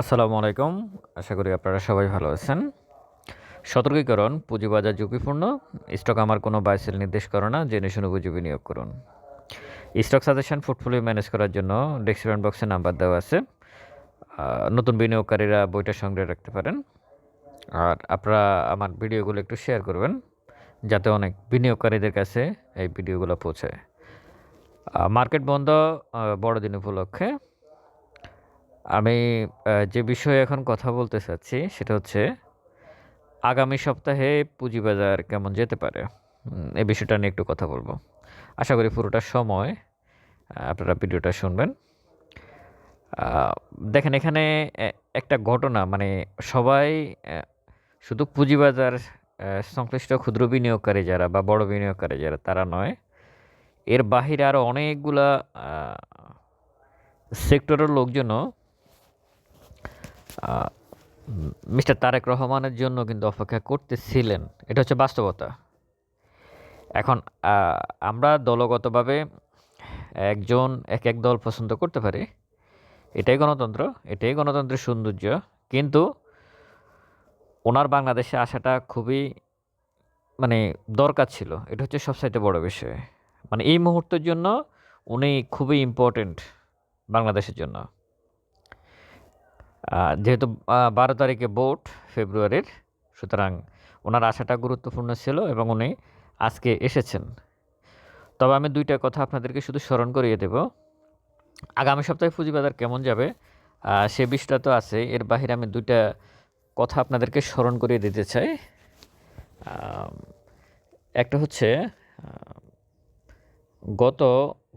আসসালামু আলাইকুম। আশা করি আপনারা সবাই ভালো আছেন। সতর্কীকরণ, পুঁজিবাজার ঝুঁকিপূর্ণ, স্টক আমার কোনো বাইসেল নির্দেশ করে না জেনে শুনে বুঝে বিনিয়োগ করুন। স্টক সাজেশন পোর্টফোলিও ম্যানেজ করার জন্য ডেসক্রিপশন বক্সে নাম্বার দেওয়া আছে। নতুন বিনিয়োগকারীরা বইটা সংগ্রহে রাখতে পারেন। আর আপনারা আমার ভিডিওগুলো একটু শেয়ার করবেন, যাতে অনেক বিনিয়োগকারীদের কাছে এই ভিডিওগুলো পৌঁছায়। মার্কেট বন্ধ বড়দিন উপলক্ষে আমি যে বিষয়ে এখন কথা বলতে চাচ্ছি সেটা হচ্ছে, আগামী সপ্তাহে পুঁজিবাজার কেমন যেতে পারে? এ বিষয়টা নিয়ে একটু কথা বলব। আশা করি পুরোটা সময় আপনারা ভিডিওটা শুনবেন। দেখেন এখানে একটা ঘটনা মানে সবাই শুধু পুঁজিবাজার সংশ্লিষ্ট ক্ষুদ্র বিনিয়োগকারী যারা বা বড় বিনিয়োগকারী যারা, তারা নয়, এর বাহিরে আরও অনেকগুলা সেক্টরের লোকজনও মিস্টার তারেক রহমানের জন্য কিন্তু অপেক্ষা করতেছিলেন। এটা হচ্ছে বাস্তবতা। এখন আমরা দলগতভাবে একজন, এক এক দল পছন্দ করতে পারি। এটাই গণতন্ত্র, এটাই গণতন্ত্রের সৌন্দর্য। কিন্তু ওনার বাংলাদেশে আসাটা খুবই মানে দরকার ছিল। এটা হচ্ছে সবচাইতে বড় বিষয়। মানে এই মুহূর্তের জন্য উনি খুবই ইম্পর্টেন্ট বাংলাদেশের জন্য। যেহেতু বারো তারিখে ভোট ফেব্রুয়ারির, সুতরাং ওনার আশাটা গুরুত্বপূর্ণ ছিল এবং উনি আজকে এসেছেন। তবে আমি দুইটা কথা আপনাদেরকে শুধু স্মরণ করিয়ে দেব। আগামী সপ্তাহে পুঁজিবাজার কেমন যাবে? সে বিষয়টা তো আছে। এর বাহিরে আমি দুইটা কথা আপনাদেরকে স্মরণ করিয়ে দিতে চাই। একটা হচ্ছে গত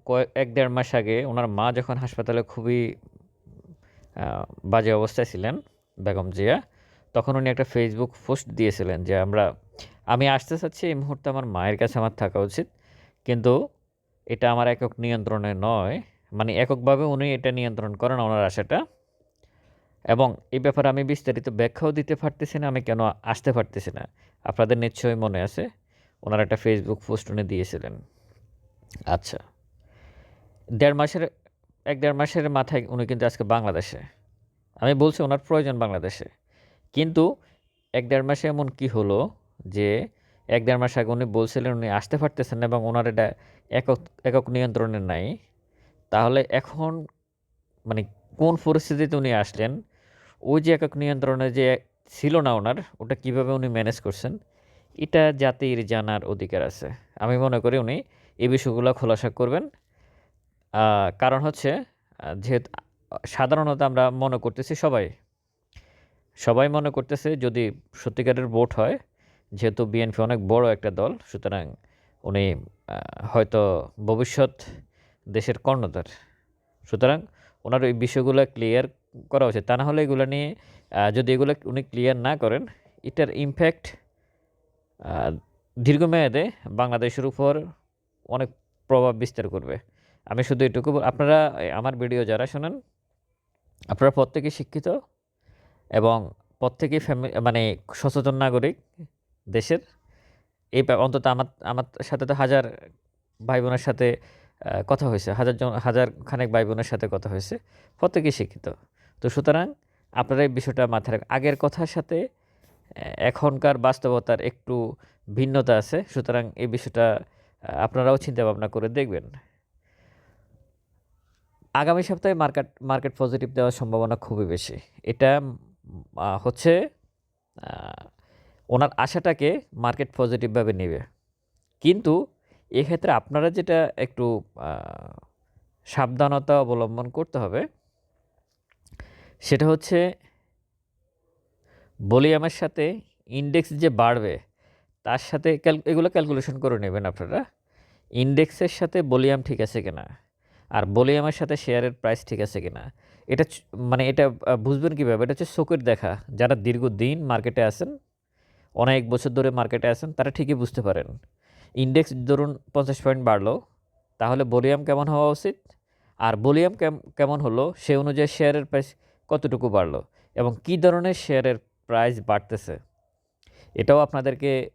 কয়েক, এক দেড় মাস আগে ওনার মা যখন হাসপাতালে খুবই বাজে অবস্থায় ছিলেন বেগম জিয়া। তখন উনি একটা ফেসবুক পোস্ট দিয়েছিলেন যে, আমরা, আমি আসতে চাচ্ছি এই মুহূর্তে আমার মায়ের কাছে, আমার থাকা উচিত। কিন্তু এটা আমার একক নিয়ন্ত্রণে নয়। মানে এককভাবে উনি এটা নিয়ন্ত্রণ করেন ওনার আশাটা। এবং এই ব্যাপারে আমি বিস্তারিত ব্যাখ্যাও দিতে পারতেছি না, আমি কেন আসতে পারতেছি না? আপনাদের নিশ্চয়ই মনে আছে, ওনার একটা ফেসবুক পোস্ট উনি দিয়েছিলেন। আচ্ছা। দেড় মাসের এক দেড় মাসের মাথায় উনি কিন্তু আজকে বাংলাদেশে। আমি বলছি ওনার প্রয়োজন বাংলাদেশে। কিন্তু এক দেড় মাসে এমন কি হলো যে এক দেড় মাস আগে উনি বলছিলেন উনি আসতে পারতেছেন এবং ওনার এটা একক একক নিয়ন্ত্রণে নাই। তাহলে এখন মানে কোন পরিস্থিতিতে উনি আসলেন? ওই যে একক নিয়ন্ত্রণে যে ছিল না ওনার, ওটা কীভাবে উনি ম্যানেজ করছেন? এটা জাতির জানার অধিকার আছে। আমি মনে করি উনি এই বিষয়গুলো খোলাসা করবেন। কারণ হচ্ছে যেহেতু সাধারণত আমরা মনে করতেছি সবাই সবাই মনে করতেছে যদি সত্যিকারের ভোট হয়, যেহেতু বিএনপি অনেক বড় একটা দল, সুতরাং উনি হয়তো ভবিষ্যৎ দেশের কর্ণধার। সুতরাং ওনার এই বিষয়গুলো ক্লিয়ার করা উচিত। তা না হলে এগুলো নিয়ে যদি এগুলো উনি ক্লিয়ার না করেন, এটার ইমপ্যাক্ট দীর্ঘমেয়াদে বাংলাদেশের উপর অনেক প্রভাব বিস্তার করবে। আমি শুধু এটুকু আপনারা আমার ভিডিও যারা শোনেন, আপনারা প্রত্যেকেই শিক্ষিত এবং প্রত্যেকেই ফ্যামিলি মানে সচেতন নাগরিক দেশের। এই অন্তত আমার আমার সাথে তো হাজার ভাই বোনের সাথে কথা হয়েছে। হাজার জন হাজার খানেক ভাই বোনের সাথে কথা হয়েছে। প্রত্যেকেই শিক্ষিত। তো সুতরাং আপনারা এই বিষয়টা মাথায় রাখ আগের কথার সাথে এখনকার বাস্তবতার একটু ভিন্নতা আছে। সুতরাং এই বিষয়টা আপনারাও চিন্তা ভাবনা করে দেখবেন। আগামী সপ্তাহে মার্কেট মার্কেট পজিটিভ দেওয়ার সম্ভাবনা খুবই বেশি। এটা হচ্ছে ওনার আশাটাকে মার্কেট পজিটিভভাবে নেবে। কিন্তু এক্ষেত্রে আপনারা যেটা একটু সাবধানতা অবলম্বন করতে হবে, সেটা হচ্ছে ভলিউমের সাথে ইন্ডেক্স যে বাড়বে, তার সাথে ক্যাল এগুলো ক্যালকুলেশন করে নেবেন আপনারা। ইন্ডেক্সের সাথে ভলিউম ঠিক আছে কিনা? আর ভলিউমের সাথে শেয়ারের প্রাইস ঠিক আছে কিনা? এটা মানে এটা বুঝবেন কীভাবে? এটা হচ্ছে চোখের দেখা। যারা দীর্ঘদিন মার্কেটে আছেন, অনেক বছর ধরে মার্কেটে আছেন, তারা ঠিকই বুঝতে পারেন। ইন্ডেক্স ধরুন পঞ্চাশ পয়েন্ট বাড়লো, তাহলে ভলিউম কেমন হওয়া উচিত? আর ভলিউম কেমন হলো? সে অনুযায়ী শেয়ারের প্রাইস কতটুকু বাড়লো? এবং কী ধরনের শেয়ারের প্রাইস বাড়তেছে? এটাও আপনাদেরকে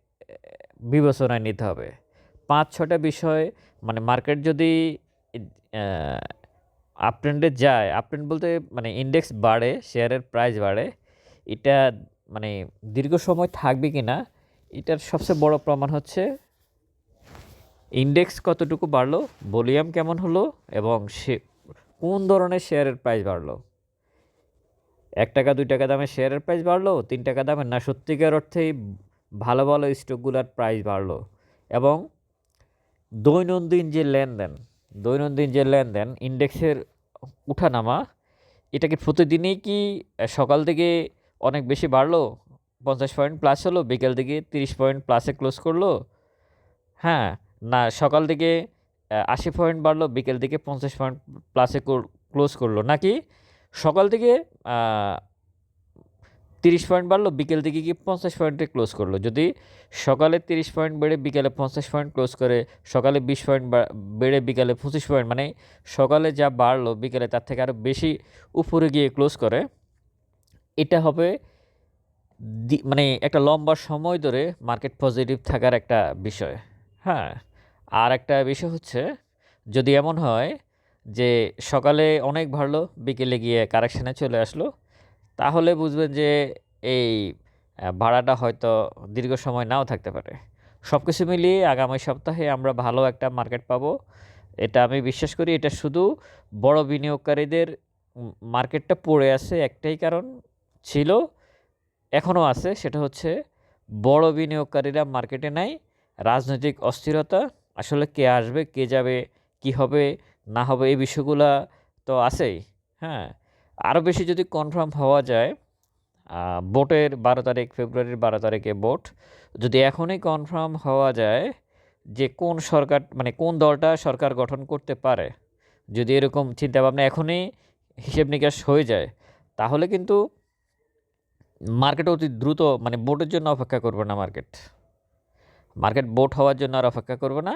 বিবেচনায় নিতে হবে। পাঁচ ছটা বিষয় মানে মার্কেট যদি আহ, আপট্রেন্ডে যায়। আপট্রেন্ড বলতে মানে ইন্ডেক্স বাড়ে শেয়ারের প্রাইস বাড়ে। এটা মানে দীর্ঘ সময় থাকবে কি না এটার সবচেয়ে বড় প্রমাণ হচ্ছে ইন্ডেক্স কতটুকু বাড়লো ভলিউম কেমন হলো এবং সে কোন ধরনের শেয়ারের প্রাইস বাড়লো? এক টাকা দুই টাকা দামের শেয়ারের প্রাইস বাড়লো তিন টাকা দামের না সত্যিকার অর্থেই ভালো ভালো স্টকগুলোর প্রাইস বাড়লো। এবং দৈনন্দিন যে লেনদেন দৈনন্দিন যে লেনদেন ইন্ডেক্সের উঠানামা এটা কি প্রতিদিনই কি সকাল থেকে অনেক বেশি বাড়লো? পঞ্চাশ পয়েন্ট প্লাস হলো বিকেল দিকে তিরিশ পয়েন্ট প্লাসে ক্লোজ করল। হ্যাঁ না সকাল আহ, আশি পয়েন্ট বাড়লো বিকেল দিকে পঞ্চাশ পয়েন্ট প্লাসে ক্লোজ করল। নাকি সকাল থেকে তিরিশ পয়েন্ট বাড়লো, বিকেল দিকে কি পঞ্চাশ পয়েন্টে ক্লোজ করল। যদি সকালে তিরিশ পয়েন্ট বেড়ে বিকেলে পঞ্চাশ পয়েন্ট ক্লোজ করে, সকালে বিশ পয়েন্ট বেড়ে বিকেলে পঁচিশ পয়েন্ট মানে সকালে যা বাড়লো, বিকেলে তার থেকে আরও বেশি উপরে গিয়ে ক্লোজ করে, এটা হবে মানে একটা লম্বা সময় ধরে মার্কেট পজিটিভ থাকার একটা বিষয়। হ্যাঁ আর একটা বিষয় হচ্ছে, যদি এমন হয় যে সকালে অনেক বাড়লো, বিকেলে গিয়ে কারেকশানে চলে আসলো তাহলে বুঝবেন যে এই ভাড়াটা হয়তো দীর্ঘ সময় নাও থাকতে পারে। সব কিছু মিলিয়ে আগামী সপ্তাহে আমরা ভালো একটা মার্কেট পাবো। এটা আমি বিশ্বাস করি, এটা শুধু বড় বিনিয়োগকারীদের মার্কেটটা পড়ে আছে একটাই কারণ ছিল এখনও আছে, সেটা হচ্ছে বড় বিনিয়োগকারীরা মার্কেটে নাই, রাজনৈতিক অস্থিরতা, আসলে কে আসবে, কে যাবে, কি হবে, না হবে, এই বিষয়গুলা তো আছেই হ্যাঁ? আরও বেশি যদি কনফার্ম হওয়া যায় ভোটের বারো তারিখ, ফেব্রুয়ারির বারো তারিখে ভোট, যদি এখনই কনফার্ম হওয়া যায় যে কোন সরকার মানে কোন দলটা সরকার গঠন করতে পারে, যদি এরকম চিন্তাভাবনা এখনই হিসেব নিকাশ হয়ে যায়, তাহলে কিন্তু মার্কেট অতি দ্রুত মানে ভোটের জন্য অপেক্ষা করবে না মার্কেট মার্কেট ভোট হওয়ার জন্য আর অপেক্ষা করবে না।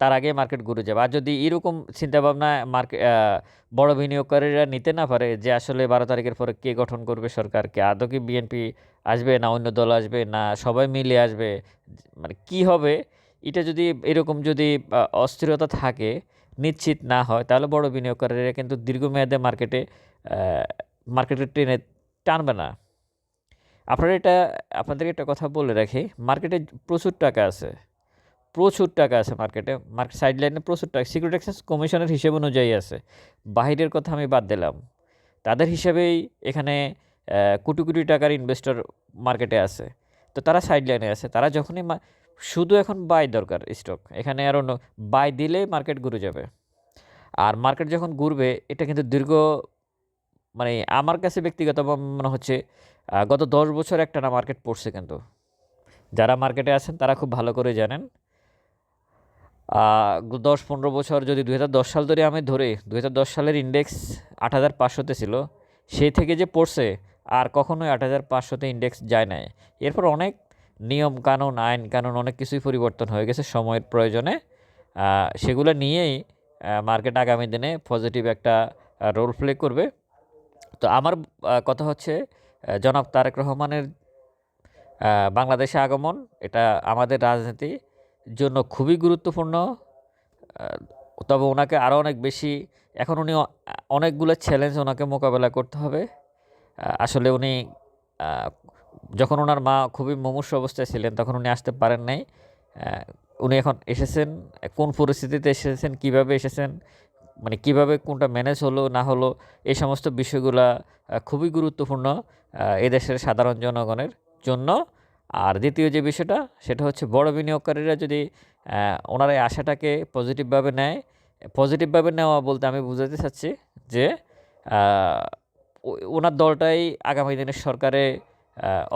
তার আগে মার্কেট ঘুরে যাবে। আর যদি এরকম চিন্তাভাবনা মার্কেট বড় বিনিয়োগকারীরা নিতে না পারে যে আসলে বারো তারিখের পরে কে গঠন করবে সরকারকে, আদৌ কি বিএনপি আসবে না অন্য দল আসবে না সবাই মিলে আসবে মানে কি হবে? এটা যদি এরকম যদি অস্থিরতা থাকে, নিশ্চিত না হয়, তাহলে বড় বিনিয়োগকারীরা কিন্তু দীর্ঘমেয়াদে মার্কেটে মার্কেটে টেনে টানবে না। আপনারা এটা আপনাদেরকে একটা কথা বলে রাখি মার্কেটে প্রচুর টাকা আছে। প্রচুর টাকা আছে মার্কেটে মার্কেট সাইড লাইনে প্রচুর টাকা। সিকিউরিটি এক্সচেঞ্জ কমিশনের হিসেব অনুযায়ী আছে। বাহিরের কথা আমি বাদ দিলাম। তাদের হিসাবেই এখানে কোটি কোটি টাকার ইনভেস্টর মার্কেটে আছে। তো তারা সাইড লাইনে আছে। তারা যখনই শুধু এখন বাই দরকার স্টক এখানে আরও বাই দিলেই মার্কেট ঘুরে যাবে। আর মার্কেট যখন ঘুরবে, এটা কিন্তু দীর্ঘ মানে আমার কাছে ব্যক্তিগত মনে হচ্ছে গত দশ বছর একটা না মার্কেট পড়ছে কিন্তু। যারা মার্কেটে আছেন, তারা খুব ভালো করে জানেন। দশ পনেরো বছর যদি দশ সাল ধরে আমি ধরে দশ সালের ইন্ডেক্স আট হাজার পাঁচশোতে ছিল। সেই থেকে যে পড়ছে, আর কখনোই আট হাজার পাঁচশোতে ইন্ডেক্স যায় নাই। এরপর অনেক নিয়ম কানুন, আইন কানুন অনেক কিছুই পরিবর্তন হয়ে গেছে সময়ের প্রয়োজনে। সেগুলো নিয়েই মার্কেট আগামী দিনে পজিটিভ একটা রোল প্লে করবে। তো আমার কথা হচ্ছে জনাব তারেক রহমানের বাংলাদেশে আগমন, এটা আমাদের রাজনীতির জন্য খুবই গুরুত্বপূর্ণ। তবে ওনাকে আরও অনেক বেশি, এখন উনি অনেকগুলো চ্যালেঞ্জ ওনাকে মোকাবেলা করতে হবে। আসলে উনি যখন ওনার মা খুবই মুমূর্ষ অবস্থায় ছিলেন, তখন উনি আসতে পারেন নাই। উনি এখন এসেছেন, কোন পরিস্থিতিতে এসেছেন, কীভাবে এসেছেন মানে কীভাবে কোনটা ম্যানেজ হলো, না হলো, এই সমস্ত বিষয়গুলা খুবই গুরুত্বপূর্ণ এদেশের সাধারণ জনগণের জন্য। আর দ্বিতীয় যে বিষয়টা, সেটা হচ্ছে বড় বিনিয়োগকারীরা যদি ওনার এই আশাটাকে পজিটিভভাবে নেয় পজিটিভভাবে নেওয়া বলতে আমি বুঝাতে চাচ্ছি যে ওনার দলটাই আগামী দিনের সরকারে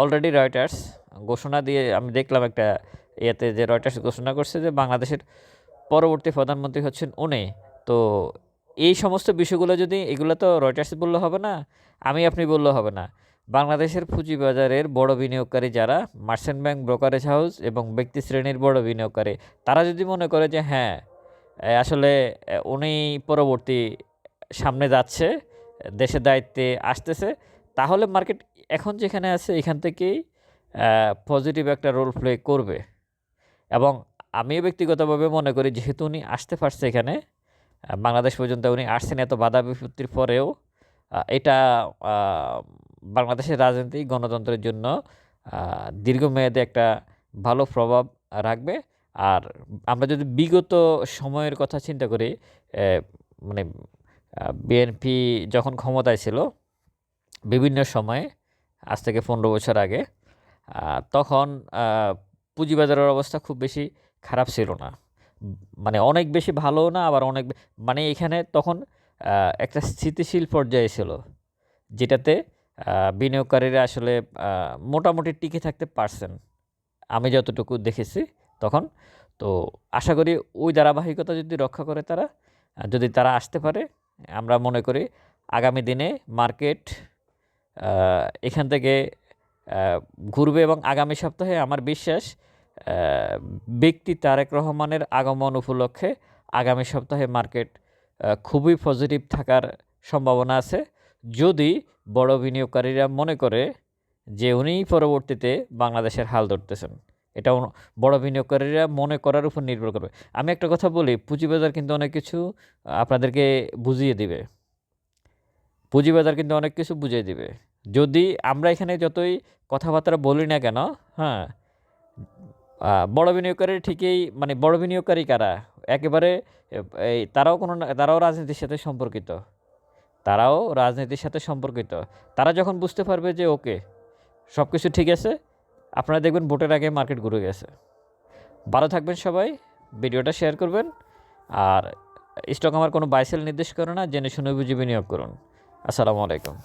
অলরেডি রয়টার্স ঘোষণা দিয়ে, আমি দেখলাম একটা ইয়েতে যে রয়টার্স ঘোষণা করছে যে বাংলাদেশের পরবর্তী প্রধানমন্ত্রী হচ্ছেন উনি। তো এই সমস্ত বিষয়গুলো যদি, এগুলো তো রয়টার্স বললে হবে না, আমি আপনি বললে হবে না। বাংলাদেশের পুঁজিবাজারের বড় বিনিয়োগকারী যারা, মার্চেন্ট ব্যাংক ব্রোকারেজ হাউস এবং ব্যক্তি শ্রেণির বড় বিনিয়োগকারী, তারা যদি মনে করে যে হ্যাঁ আসলে উনি পরবর্তী সামনে যাচ্ছে, দেশের দায়িত্বে আসতেছে, তাহলে মার্কেট এখন যেখানে আছে, এখান থেকেই পজিটিভ একটা রোল প্লে করবে। এবং আমিও ব্যক্তিগতভাবে মনে করি, যেহেতু উনি আসতে পারছে এখানে বাংলাদেশ পর্যন্ত উনি আসছেন এত বাধা বিপত্তির পরেও এটা বাংলাদেশের রাজনীতি গণতন্ত্রের জন্য দীর্ঘমেয়াদে একটা ভালো প্রভাব রাখবে। আর আমরা যদি বিগত সময়ের কথা চিন্তা করি মানে বিএনপি যখন ক্ষমতায় ছিল, বিভিন্ন সময়ে, আজ থেকে পনেরো বছর আগে তখন পুঁজিবাজারের অবস্থা খুব বেশি খারাপ ছিল না। মানে অনেক বেশি ভালো না, আবার অনেক মানে এখানে তখন একটা স্থিতিশীল পর্যায়ে ছিল, যেটাতে বিনিয়োগকারীরা আসলে মোটামুটি টিকে থাকতে পারছেন। আমি যতটুকু দেখেছি তখন। তো আশা করি ওই ধারাবাহিকতা যদি রক্ষা করে তারা যদি তারা আসতে পারে, আমরা মনে করি আগামী দিনে মার্কেট এখান থেকে ঘুরবে এবং আগামী সপ্তাহে আমার বিশ্বাস ব্যক্তি তারেক রহমানের আগমন উপলক্ষে আগামী সপ্তাহে মার্কেট খুবই পজিটিভ থাকার সম্ভাবনা আছে। যদি বড় বিনিয়োগকারীরা মনে করে যে উনিই পরবর্তীতে বাংলাদেশের হাল ধরতেছেন। এটা বড় বিনিয়োগকারীরা মনে করার উপর নির্ভর করবে। আমি একটা কথা বলি, পুঁজিবাজার কিন্তু অনেক কিছু আপনাদেরকে বুঝিয়ে দিবে। পুঁজিবাজার কিন্তু অনেক কিছু বুঝিয়ে দিবে। যদি আমরা এখানে যতই কথাবার্তা বলি না কেন হ্যাঁ বড় বিনিয়োগকারী ঠিকই মানে বড় বিনিয়োগকারী কারা? একেবারে এই তারাও কোনো তারাও রাজনীতির সাথে সম্পর্কিত। তারাও রাজনীতির সাথে সম্পর্কিত। তারা যখন বুঝতে পারবে যে, ওকে সব কিছু ঠিক আছে, আপনারা দেখবেন ভোটের আগে মার্কেট ঘুরে গেছে। ভালো থাকবেন সবাই, ভিডিওটা শেয়ার করবেন, আর স্টক আমার কোনো বাইসেল নির্দেশ করে না, জেনে শুনে বুঝে বিনিয়োগ করুন। আসসালামু আলাইকুম।